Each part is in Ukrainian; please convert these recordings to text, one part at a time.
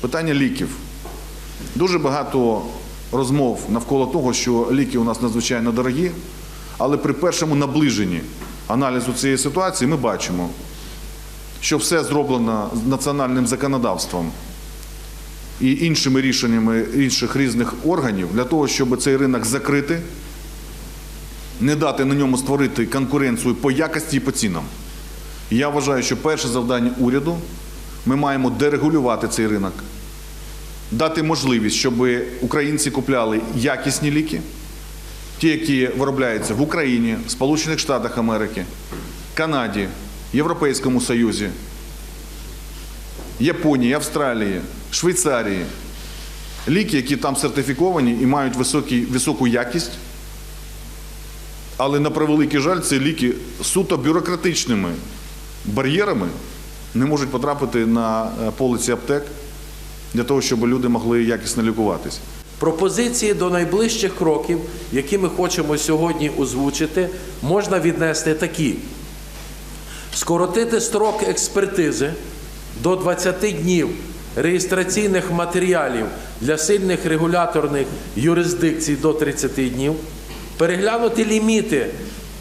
Питання ліків. Дуже багато розмов навколо того, що ліки у нас надзвичайно дорогі, але при першому наближенні аналізу цієї ситуації ми бачимо, що все зроблено з національним законодавством і іншими рішеннями інших різних органів для того, щоб цей ринок закрити, не дати на ньому створити конкуренцію по якості і по цінам. Я вважаю, що перше завдання уряду ми маємо дерегулювати цей ринок, дати можливість, щоб українці купляли якісні ліки, ті, які виробляються в Україні, Сполучених Штатах Америки, Канаді, Європейському Союзі, Японії, Австралії, Швейцарії. Ліки, які там сертифіковані і мають високі, високу якість, але на превеликий жаль, ці ліки суто бюрократичними бар'єрами не можуть потрапити на е, полиці аптек для того, щоб люди могли якісно лікуватись. Пропозиції до найближчих кроків, які ми хочемо сьогодні озвучити, можна віднести такі: скоротити строк експертизи до 20 днів реєстраційних матеріалів для сильних регуляторних юрисдикцій до 30 днів, переглянути ліміти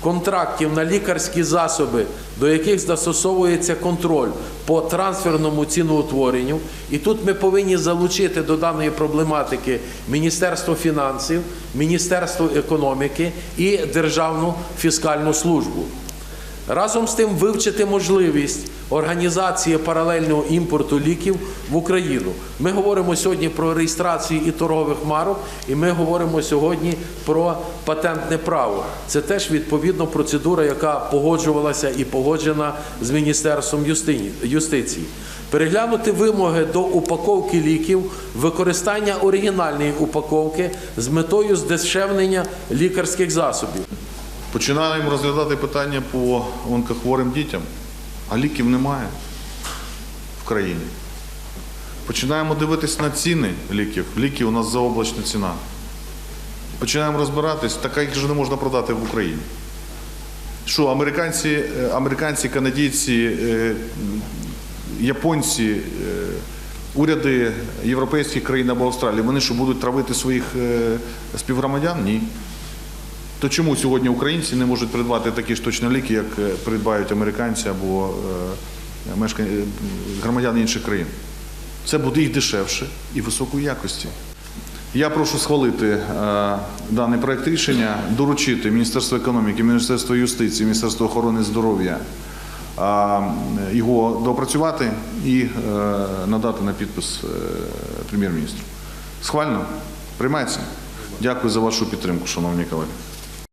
контрактів на лікарські засоби, до яких застосовується контроль по трансферному ціноутворенню. І тут ми повинні залучити до даної проблематики Міністерство фінансів, Міністерство економіки і Державну фіскальну службу. Разом з тим вивчити можливість організації паралельного імпорту ліків в Україну. Ми говоримо сьогодні про реєстрацію і торгових марок, і ми говоримо сьогодні про патентне право. Це теж відповідно процедура, яка погоджувалася і погоджена з Міністерством юстиції. Переглянути вимоги до упаковки ліків, використання оригінальної упаковки з метою здешевлення лікарських засобів. Починаємо розглядати питання по онкохворим дітям, а ліків немає в країні. Починаємо дивитись на ціни ліків. Ліки у нас заоблачна ціна. Починаємо розбиратись, така їх же не можна продати в Україні. Що американці, е, американці, канадійці, е, японці, е, уряди європейських країн або Австралії, вони що будуть травити своїх співгромадян? Ні. То чому сьогодні українці не можуть придбати такі ж точно ліки, як е, придбають американці або е, е, громадяни інших країн? Це буде і дешевше, і високої якості. Я прошу схвалити даний проект рішення, доручити Міністерству економіки, Міністерству юстиції, Міністерству охорони здоров'я його доопрацювати і надати на підпис прем'єр-міністру. Схвально? Приймається? Дякую за вашу підтримку, шановні колеги.